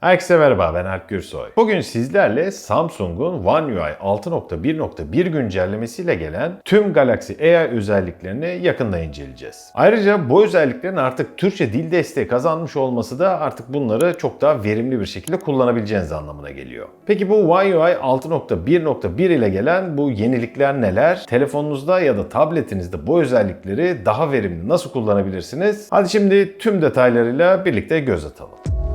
Herkese merhaba ben Alp Gürsoy. Bugün sizlerle Samsung'un One UI 6.1.1 güncellemesiyle gelen tüm Galaxy AI özelliklerini yakından inceleyeceğiz. Ayrıca bu özelliklerin artık Türkçe dil desteği kazanmış olması da artık bunları çok daha verimli bir şekilde kullanabileceğiniz anlamına geliyor. Peki bu One UI 6.1.1 ile gelen bu yenilikler neler? Telefonunuzda ya da tabletinizde bu özellikleri daha verimli nasıl kullanabilirsiniz? Hadi şimdi tüm detaylarıyla birlikte göz atalım.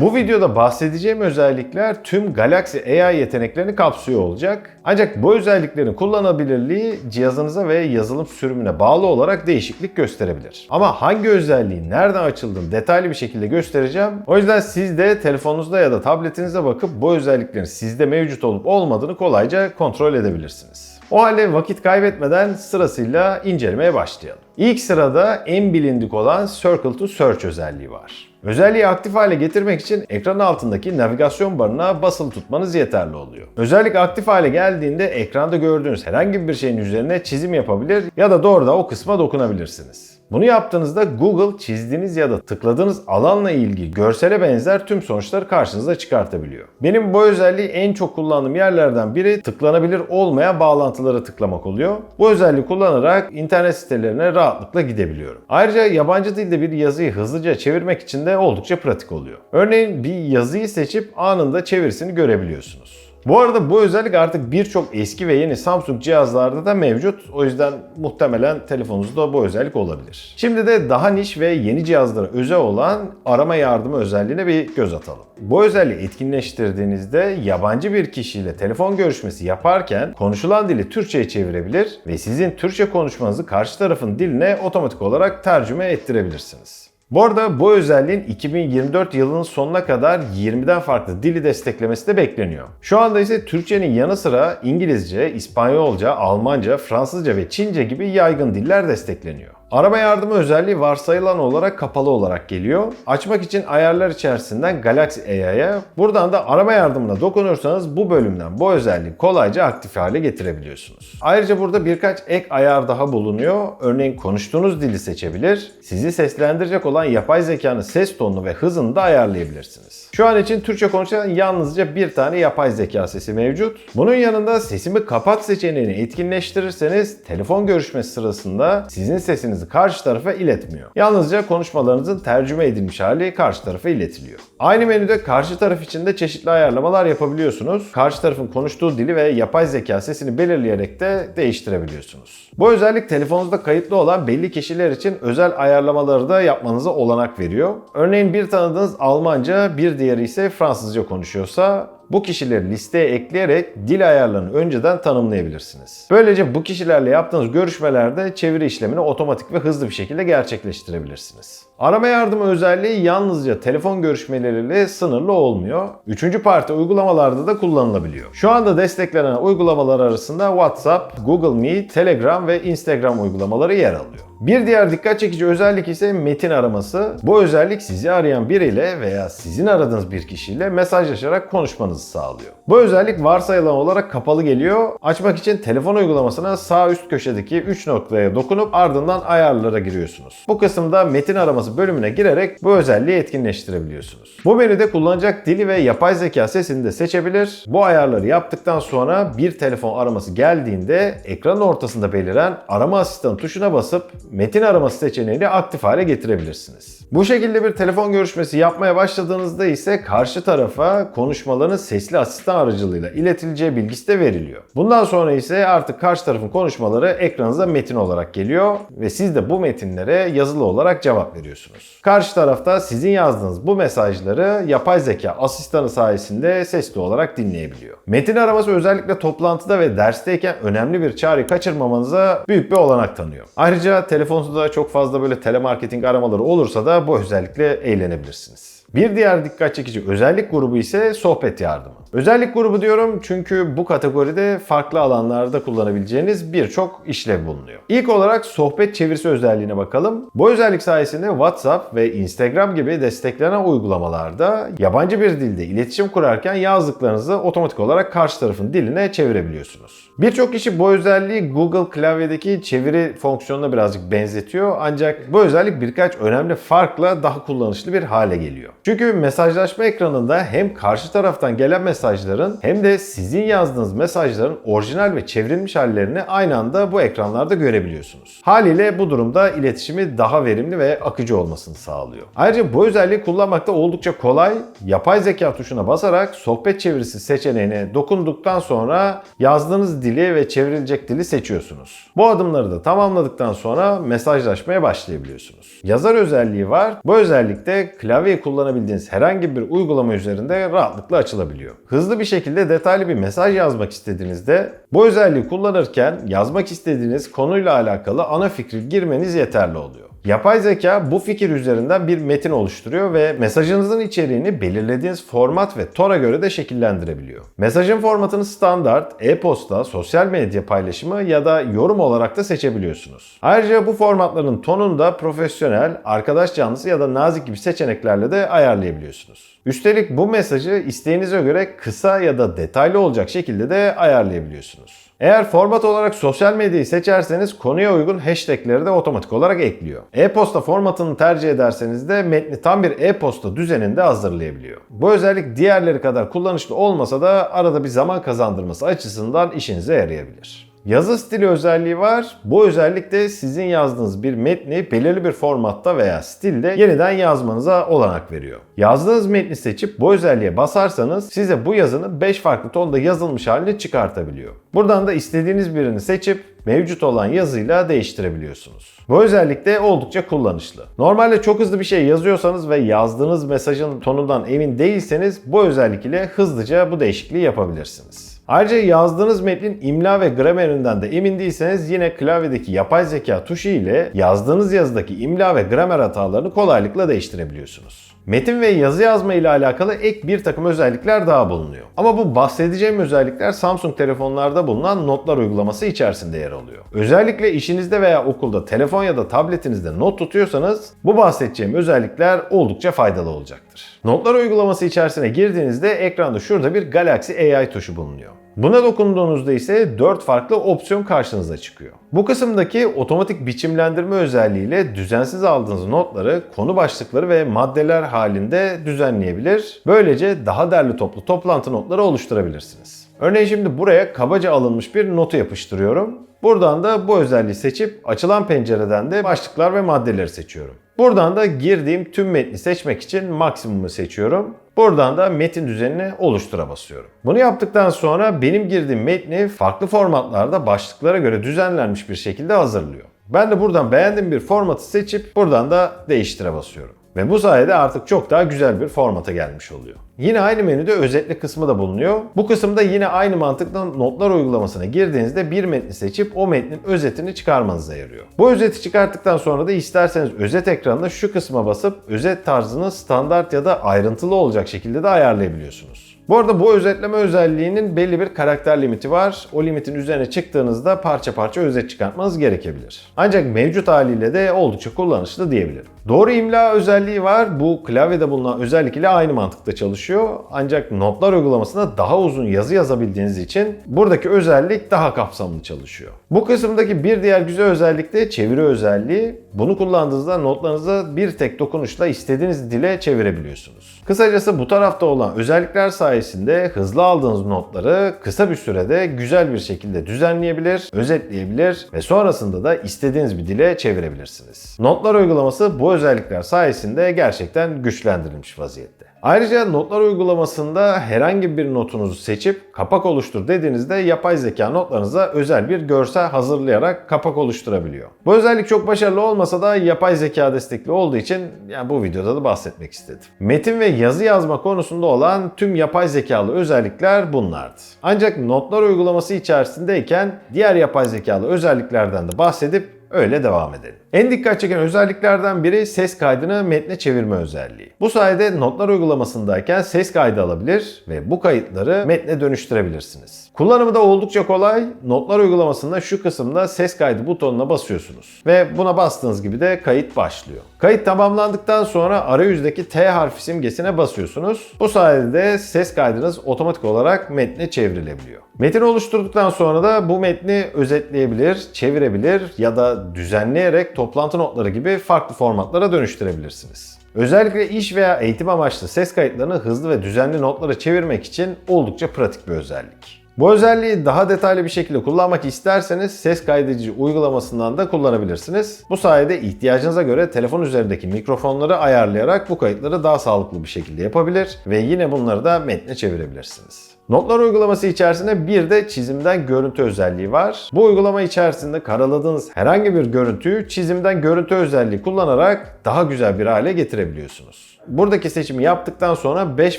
Bu videoda bahsedeceğim özellikler tüm Galaxy AI yeteneklerini kapsıyor olacak. Ancak bu özelliklerin kullanılabilirliği cihazınıza ve yazılım sürümüne bağlı olarak değişiklik gösterebilir. Ama hangi özelliğin nereden açıldığını detaylı bir şekilde göstereceğim. O yüzden siz de telefonunuzda ya da tabletinize bakıp bu özelliklerin sizde mevcut olup olmadığını kolayca kontrol edebilirsiniz. O halde vakit kaybetmeden sırasıyla incelemeye başlayalım. İlk sırada en bilindik olan Circle to Search özelliği var. Özelliği aktif hale getirmek için ekran altındaki navigasyon barına basılı tutmanız yeterli oluyor. Özellik aktif hale geldiğinde ekranda gördüğünüz herhangi bir şeyin üzerine çizim yapabilir ya da doğrudan o kısma dokunabilirsiniz. Bunu yaptığınızda Google çizdiğiniz ya da tıkladığınız alanla ilgili görsele benzer tüm sonuçları karşınıza çıkartabiliyor. Benim bu özelliği en çok kullandığım yerlerden biri tıklanabilir olmayan bağlantılara tıklamak oluyor. Bu özelliği kullanarak internet sitelerine rahatlıkla gidebiliyorum. Ayrıca yabancı dilde bir yazıyı hızlıca çevirmek için de oldukça pratik oluyor. Örneğin bir yazıyı seçip anında çevirisini görebiliyorsunuz. Bu arada bu özellik artık birçok eski ve yeni Samsung cihazlarda da mevcut. O yüzden muhtemelen telefonunuzda bu özellik olabilir. Şimdi de daha niş ve yeni cihazlara özel olan arama yardımı özelliğine bir göz atalım. Bu özelliği etkinleştirdiğinizde yabancı bir kişiyle telefon görüşmesi yaparken konuşulan dili Türkçe'ye çevirebilir ve sizin Türkçe konuşmanızı karşı tarafın diline otomatik olarak tercüme ettirebilirsiniz. Bu arada bu özelliğin 2024 yılının sonuna kadar 20'den farklı dili desteklemesi de bekleniyor. Şu anda ise Türkçenin yanı sıra İngilizce, İspanyolca, Almanca, Fransızca ve Çince gibi yaygın diller destekleniyor. Arama yardımı özelliği varsayılan olarak kapalı olarak geliyor. Açmak için ayarlar içerisinden Galaxy AI'ya, buradan da arama yardımına dokunursanız bu bölümden bu özelliği kolayca aktif hale getirebiliyorsunuz. Ayrıca burada birkaç ek ayar daha bulunuyor. Örneğin konuştuğunuz dili seçebilir, sizi seslendirecek olan yapay zekanın ses tonunu ve hızını da ayarlayabilirsiniz. Şu an için Türkçe konuşan yalnızca bir tane yapay zeka sesi mevcut. Bunun yanında sesimi kapat seçeneğini etkinleştirirseniz telefon görüşmesi sırasında sizin sesinizi karşı tarafa iletmiyor. Yalnızca konuşmalarınızın tercüme edilmiş hali karşı tarafa iletiliyor. Aynı menüde karşı taraf için de çeşitli ayarlamalar yapabiliyorsunuz. Karşı tarafın konuştuğu dili ve yapay zeka sesini belirleyerek de değiştirebiliyorsunuz. Bu özellik telefonunuzda kayıtlı olan belli kişiler için özel ayarlamaları da yapmanıza olanak veriyor. Örneğin bir tanıdığınız Almanca, bir diğeri ise Fransızca konuşuyorsa bu kişileri listeye ekleyerek dil ayarlarını önceden tanımlayabilirsiniz. Böylece bu kişilerle yaptığınız görüşmelerde çeviri işlemini otomatik ve hızlı bir şekilde gerçekleştirebilirsiniz. Arama yardımı özelliği yalnızca telefon görüşmeleriyle sınırlı olmuyor. Üçüncü parti uygulamalarda da kullanılabiliyor. Şu anda desteklenen uygulamalar arasında WhatsApp, Google Meet, Telegram ve Instagram uygulamaları yer alıyor. Bir diğer dikkat çekici özellik ise metin araması. Bu özellik sizi arayan biriyle veya sizin aradığınız bir kişiyle mesajlaşarak konuşmanızı sağlıyor. Bu özellik varsayılan olarak kapalı geliyor. Açmak için telefon uygulamasına sağ üst köşedeki 3 noktaya dokunup ardından ayarlara giriyorsunuz. Bu kısımda metin araması bölümüne girerek bu özelliği etkinleştirebiliyorsunuz. Bu menüde kullanacak dili ve yapay zeka sesini de seçebilir. Bu ayarları yaptıktan sonra bir telefon araması geldiğinde ekranın ortasında beliren arama asistanı tuşuna basıp metin araması seçeneğini aktif hale getirebilirsiniz. Bu şekilde bir telefon görüşmesi yapmaya başladığınızda ise karşı tarafa konuşmaların sesli asistan aracılığıyla iletileceği bilgisi de veriliyor. Bundan sonra ise artık karşı tarafın konuşmaları ekranınıza metin olarak geliyor ve siz de bu metinlere yazılı olarak cevap veriyorsunuz. Karşı tarafta sizin yazdığınız bu mesajları yapay zeka asistanı sayesinde sesli olarak dinleyebiliyor. Metin araması özellikle toplantıda ve dersteyken önemli bir çağrı kaçırmamanıza büyük bir olanak tanıyor. Ayrıca telefonunuzda çok fazla böyle telemarketing aramaları olursa da bu özellikle eğlenebilirsiniz. Bir diğer dikkat çekici özellik grubu ise sohbet yardımı. Özellik grubu diyorum çünkü bu kategoride farklı alanlarda kullanabileceğiniz birçok işlev bulunuyor. İlk olarak sohbet çevirisi özelliğine bakalım. Bu özellik sayesinde WhatsApp ve Instagram gibi desteklenen uygulamalarda yabancı bir dilde iletişim kurarken yazdıklarınızı otomatik olarak karşı tarafın diline çevirebiliyorsunuz. Birçok kişi bu özelliği Google klavyedeki çeviri fonksiyonuna birazcık benzetiyor ancak bu özellik birkaç önemli farkla daha kullanışlı bir hale geliyor. Çünkü mesajlaşma ekranında hem karşı taraftan gelen mesajların hem de sizin yazdığınız mesajların orijinal ve çevrilmiş hallerini aynı anda bu ekranlarda görebiliyorsunuz. Haliyle bu durumda iletişimi daha verimli ve akıcı olmasını sağlıyor. Ayrıca bu özelliği kullanmakta oldukça kolay. Yapay zeka tuşuna basarak sohbet çevirisi seçeneğine dokunduktan sonra yazdığınız dili ve çevrilecek dili seçiyorsunuz. Bu adımları da tamamladıktan sonra mesajlaşmaya başlayabiliyorsunuz. Yazar özelliği var. Bu özellikte klavyeyi kullanabildiğiniz herhangi bir uygulama üzerinde rahatlıkla açılabiliyor. Hızlı bir şekilde detaylı bir mesaj yazmak istediğinizde bu özelliği kullanırken yazmak istediğiniz konuyla alakalı ana fikri girmeniz yeterli oluyor. Yapay zeka bu fikir üzerinden bir metin oluşturuyor ve mesajınızın içeriğini belirlediğiniz format ve tona göre de şekillendirebiliyor. Mesajın formatını standart, e-posta, sosyal medya paylaşımı ya da yorum olarak da seçebiliyorsunuz. Ayrıca bu formatların tonunu da profesyonel, arkadaş canlısı ya da nazik gibi seçeneklerle de ayarlayabiliyorsunuz. Üstelik bu mesajı isteğinize göre kısa ya da detaylı olacak şekilde de ayarlayabiliyorsunuz. Eğer format olarak sosyal medyayı seçerseniz konuya uygun hashtagleri de otomatik olarak ekliyor. E-posta formatını tercih ederseniz de metni tam bir e-posta düzeninde hazırlayabiliyor. Bu özellik diğerleri kadar kullanışlı olmasa da arada bir zaman kazandırması açısından işinize yarayabilir. Yazı stili özelliği var. Bu özellik de sizin yazdığınız bir metni belirli bir formatta veya stilde yeniden yazmanıza olanak veriyor. Yazdığınız metni seçip bu özelliğe basarsanız size bu yazının 5 farklı tonda yazılmış halini çıkartabiliyor. Buradan da istediğiniz birini seçip mevcut olan yazıyla değiştirebiliyorsunuz. Bu özellik de oldukça kullanışlı. Normalde çok hızlı bir şey yazıyorsanız ve yazdığınız mesajın tonundan emin değilseniz bu özellik ile hızlıca bu değişikliği yapabilirsiniz. Ayrıca yazdığınız metnin imla ve gramerinden de emin değilseniz yine klavyedeki yapay zeka tuşu ile yazdığınız yazıdaki imla ve gramer hatalarını kolaylıkla değiştirebiliyorsunuz. Metin ve yazı yazma ile alakalı ek bir takım özellikler daha bulunuyor. Ama bu bahsedeceğim özellikler Samsung telefonlarda bulunan notlar uygulaması içerisinde yer alıyor. Özellikle işinizde veya okulda telefon ya da tabletinizde not tutuyorsanız bu bahsedeceğim özellikler oldukça faydalı olacaktır. Notlar uygulaması içerisine girdiğinizde ekranda şurada bir Galaxy AI tuşu bulunuyor. Buna dokunduğunuzda ise 4 farklı opsiyon karşınıza çıkıyor. Bu kısımdaki otomatik biçimlendirme özelliğiyle düzensiz aldığınız notları konu başlıkları ve maddeler halinde düzenleyebilir. Böylece daha derli toplu toplantı notları oluşturabilirsiniz. Örneğin şimdi buraya kabaca alınmış bir notu yapıştırıyorum. Buradan da bu özelliği seçip açılan pencereden de başlıklar ve maddeleri seçiyorum. Buradan da girdiğim tüm metni seçmek için maksimumu seçiyorum. Buradan da metin düzenini oluştura basıyorum. Bunu yaptıktan sonra benim girdiğim metni farklı formatlarda başlıklara göre düzenlenmiş bir şekilde hazırlıyor. Ben de buradan beğendiğim bir formatı seçip buradan da değiştire basıyorum. Ve bu sayede artık çok daha güzel bir formata gelmiş oluyor. Yine aynı menüde özetle kısmı da bulunuyor. Bu kısımda yine aynı mantıkla notlar uygulamasına girdiğinizde bir metni seçip o metnin özetini çıkarmanıza yarıyor. Bu özeti çıkarttıktan sonra da isterseniz özet ekranında şu kısma basıp özet tarzını standart ya da ayrıntılı olacak şekilde de ayarlayabiliyorsunuz. Bu arada bu özetleme özelliğinin belli bir karakter limiti var. O limitin üzerine çıktığınızda parça parça özet çıkartmanız gerekebilir. Ancak mevcut haliyle de oldukça kullanışlı diyebilirim. Doğru imla özelliği var. Bu klavyede bulunan özellik ile aynı mantıkta çalışıyor. Ancak notlar uygulamasında daha uzun yazı yazabildiğiniz için buradaki özellik daha kapsamlı çalışıyor. Bu kısımdaki bir diğer güzel özellik de çeviri özelliği. Bunu kullandığınızda notlarınızı bir tek dokunuşla istediğiniz dile çevirebiliyorsunuz. Kısacası bu tarafta olan özellikler sayesinde hızlı aldığınız notları kısa bir sürede güzel bir şekilde düzenleyebilir, özetleyebilir ve sonrasında da istediğiniz bir dile çevirebilirsiniz. Notlar uygulaması bu özellikler sayesinde gerçekten güçlendirilmiş vaziyette. Ayrıca notlar uygulamasında herhangi bir notunuzu seçip kapak oluştur dediğinizde yapay zeka notlarınıza özel bir görsel hazırlayarak kapak oluşturabiliyor. Bu özellik çok başarılı olmasa da yapay zeka destekli olduğu için yani bu videoda da bahsetmek istedim. Metin ve yazı yazma konusunda olan tüm yapay zekalı özellikler bunlardı. Ancak notlar uygulaması içerisindeyken diğer yapay zekalı özelliklerden de bahsedip öyle devam edelim. En dikkat çeken özelliklerden biri ses kaydını metne çevirme özelliği. Bu sayede notlar uygulamasındayken ses kaydı alabilir ve bu kayıtları metne dönüştürebilirsiniz. Kullanımı da oldukça kolay. Notlar uygulamasında şu kısımda ses kaydı butonuna basıyorsunuz ve buna bastığınız gibi de kayıt başlıyor. Kayıt tamamlandıktan sonra arayüzdeki T harfi simgesine basıyorsunuz. Bu sayede de ses kaydınız otomatik olarak metne çevrilebiliyor. Metin oluşturduktan sonra da bu metni özetleyebilir, çevirebilir ya da düzenleyerek toplantı notları gibi farklı formatlara dönüştürebilirsiniz. Özellikle iş veya eğitim amaçlı ses kayıtlarını hızlı ve düzenli notlara çevirmek için oldukça pratik bir özellik. Bu özelliği daha detaylı bir şekilde kullanmak isterseniz ses kaydedici uygulamasından da kullanabilirsiniz. Bu sayede ihtiyacınıza göre telefon üzerindeki mikrofonları ayarlayarak bu kayıtları daha sağlıklı bir şekilde yapabilir ve yine bunları da metne çevirebilirsiniz. Notlar uygulaması içerisinde bir de çizimden görüntü özelliği var. Bu uygulama içerisinde karaladığınız herhangi bir görüntüyü çizimden görüntü özelliği kullanarak daha güzel bir hale getirebiliyorsunuz. Buradaki seçimi yaptıktan sonra 5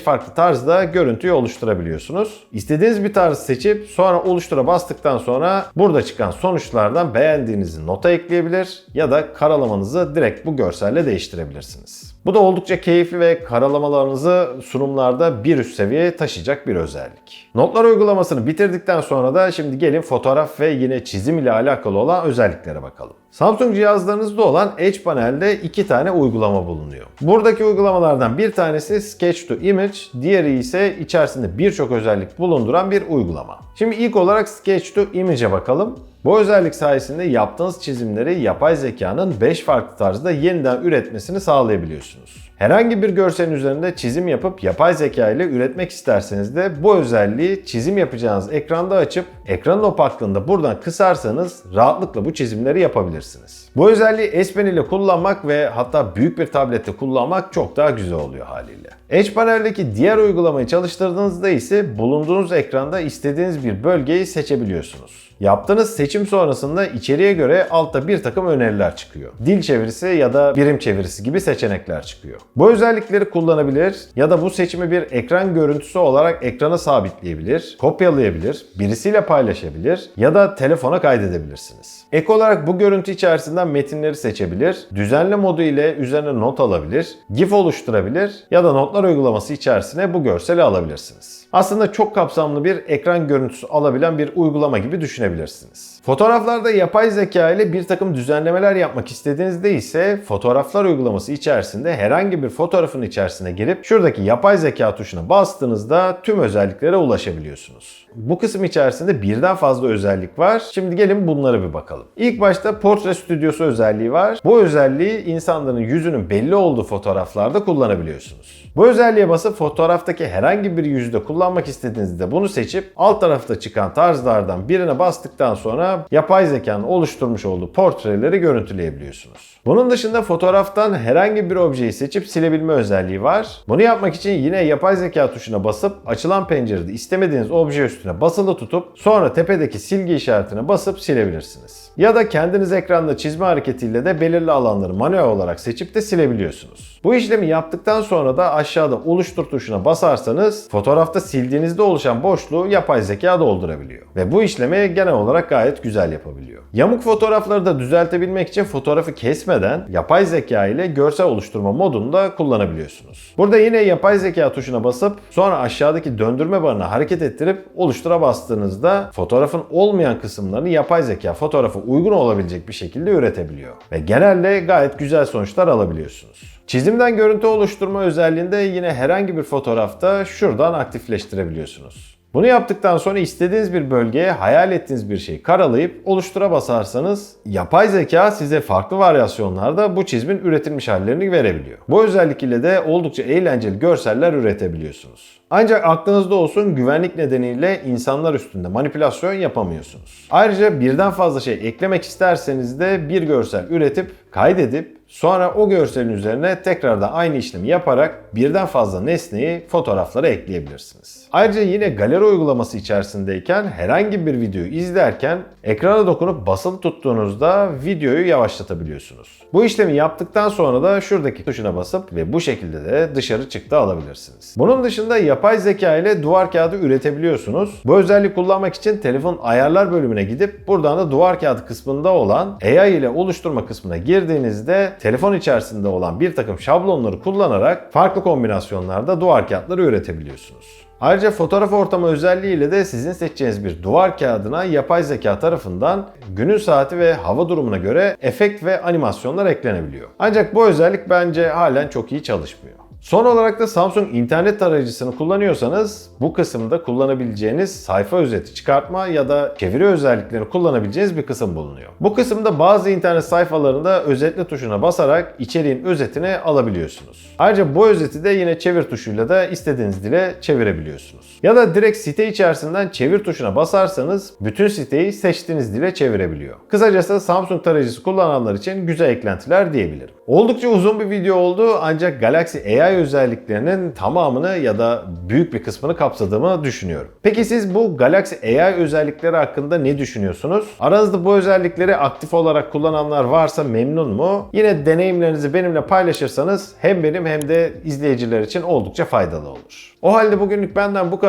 farklı tarzda görüntüyü oluşturabiliyorsunuz. İstediğiniz bir tarz seçip sonra oluştura bastıktan sonra burada çıkan sonuçlardan beğendiğinizi nota ekleyebilir ya da karalamanızı direkt bu görselle değiştirebilirsiniz. Bu da oldukça keyifli ve karalamalarınızı sunumlarda bir üst seviyeye taşıyacak bir özellik. Notlar uygulamasını bitirdikten sonra da şimdi gelin fotoğraf ve yine çizim ile alakalı olan özelliklere bakalım. Samsung cihazlarınızda olan Edge panelde iki tane uygulama bulunuyor. Buradaki uygulamalardan bir tanesi Sketch to Image, diğeri ise içerisinde birçok özellik bulunduran bir uygulama. Şimdi ilk olarak Sketch to Image'e bakalım. Bu özellik sayesinde yaptığınız çizimleri yapay zekanın 5 farklı tarzda yeniden üretmesini sağlayabiliyorsunuz. Herhangi bir görselin üzerinde çizim yapıp yapay zeka ile üretmek isterseniz de bu özelliği çizim yapacağınız ekranda açıp ekranın opaklığını buradan kısarsanız rahatlıkla bu çizimleri yapabilirsiniz. Bu özelliği S Pen ile kullanmak ve hatta büyük bir tablette kullanmak çok daha güzel oluyor haliyle. Edge paneldeki diğer uygulamayı çalıştırdığınızda ise bulunduğunuz ekranda istediğiniz bir bölgeyi seçebiliyorsunuz. Yaptığınız seçim sonrasında içeriye göre altta bir takım öneriler çıkıyor. Dil çevirisi ya da birim çevirisi gibi seçenekler çıkıyor. Bu özellikleri kullanabilir ya da bu seçimi bir ekran görüntüsü olarak ekrana sabitleyebilir, kopyalayabilir, birisiyle paylaşabilir ya da telefona kaydedebilirsiniz. Ek olarak bu görüntü içerisinden metinleri seçebilir, düzenle modu ile üzerine not alabilir, GIF oluşturabilir ya da notlar uygulaması içerisine bu görseli alabilirsiniz. Aslında çok kapsamlı bir ekran görüntüsü alabilen bir uygulama gibi düşünebilirsiniz. Fotoğraflarda yapay zeka ile bir takım düzenlemeler yapmak istediğinizde ise fotoğraflar uygulaması içerisinde herhangi bir fotoğrafın içerisine girip şuradaki yapay zeka tuşuna bastığınızda tüm özelliklere ulaşabiliyorsunuz. Bu kısım içerisinde birden fazla özellik var. Şimdi gelin bunlara bir bakalım. İlk başta portre stüdyosu özelliği var. Bu özelliği insanların yüzünün belli olduğu fotoğraflarda kullanabiliyorsunuz. Bu özelliğe basıp fotoğraftaki herhangi bir yüzde kullanmak istediğinizde bunu seçip alt tarafta çıkan tarzlardan birine bastıktan sonra yapay zekanın oluşturmuş olduğu portreleri görüntüleyebiliyorsunuz. Bunun dışında fotoğraftan herhangi bir objeyi seçip silebilme özelliği var. Bunu yapmak için yine yapay zeka tuşuna basıp açılan pencerede istemediğiniz obje üstüne basılı tutup sonra tepedeki silgi işaretine basıp silebilirsiniz. Ya da kendiniz ekranda çizme hareketiyle de belirli alanları manuel olarak seçip de silebiliyorsunuz. Bu işlemi yaptıktan sonra da aşağıda oluştur tuşuna basarsanız fotoğrafta sildiğinizde oluşan boşluğu yapay zeka doldurabiliyor. Ve bu işlemi genel olarak gayet güzel yapabiliyor. Yamuk fotoğrafları da düzeltebilmek için fotoğrafı kesmeden yapay zeka ile görsel oluşturma modunu da kullanabiliyorsunuz. Burada yine yapay zeka tuşuna basıp sonra aşağıdaki döndürme barına hareket ettirip oluştura bastığınızda fotoğrafın olmayan kısımlarını yapay zeka fotoğrafa uygun olabilecek bir şekilde üretebiliyor. Ve genelde gayet güzel sonuçlar alabiliyorsunuz. Çizimden görüntü oluşturma özelliğinde yine herhangi bir fotoğrafta şuradan aktifleştirebiliyorsunuz. Bunu yaptıktan sonra istediğiniz bir bölgeye hayal ettiğiniz bir şeyi karalayıp oluştura basarsanız yapay zeka size farklı varyasyonlarda bu çizmin üretilmiş hallerini verebiliyor. Bu özellik ile de oldukça eğlenceli görseller üretebiliyorsunuz. Ancak aklınızda olsun güvenlik nedeniyle insanlar üstünde manipülasyon yapamıyorsunuz. Ayrıca birden fazla şey eklemek isterseniz de bir görsel üretip kaydedip Sonra o görselin üzerine tekrardan aynı işlemi yaparak birden fazla nesneyi fotoğraflara ekleyebilirsiniz. Ayrıca yine galeri uygulaması içerisindeyken herhangi bir videoyu izlerken ekrana dokunup basılı tuttuğunuzda videoyu yavaşlatabiliyorsunuz. Bu işlemi yaptıktan sonra da şuradaki tuşuna basıp ve bu şekilde de dışarı çıktı alabilirsiniz. Bunun dışında yapay zeka ile duvar kağıdı üretebiliyorsunuz. Bu özelliği kullanmak için telefon ayarlar bölümüne gidip buradan da duvar kağıdı kısmında olan AI ile oluşturma kısmına girdiğinizde telefon içerisinde olan bir takım şablonları kullanarak farklı kombinasyonlarda duvar kağıtları üretebiliyorsunuz. Ayrıca fotoğraf ortamı özelliğiyle de sizin seçeceğiniz bir duvar kağıdına yapay zeka tarafından günün saati ve hava durumuna göre efekt ve animasyonlar eklenebiliyor. Ancak bu özellik bence halen çok iyi çalışmıyor. Son olarak da Samsung internet tarayıcısını kullanıyorsanız bu kısımda kullanabileceğiniz sayfa özeti çıkartma ya da çeviri özelliklerini kullanabileceğiniz bir kısım bulunuyor. Bu kısımda bazı internet sayfalarında özetle tuşuna basarak içeriğin özetini alabiliyorsunuz. Ayrıca bu özeti de yine çevir tuşuyla da istediğiniz dile çevirebiliyorsunuz. Ya da direkt site içerisinden çevir tuşuna basarsanız bütün siteyi seçtiğiniz dile çevirebiliyor. Kısacası Samsung tarayıcısı kullananlar için güzel eklentiler diyebilirim. Oldukça uzun bir video oldu ancak Galaxy AI özelliklerinin tamamını ya da büyük bir kısmını kapsadığımı düşünüyorum. Peki siz bu Galaxy AI özellikleri hakkında ne düşünüyorsunuz? Aranızda bu özellikleri aktif olarak kullananlar varsa memnun mu? Yine deneyimlerinizi benimle paylaşırsanız hem benim hem de izleyiciler için oldukça faydalı olur. O halde bugünlük benden bu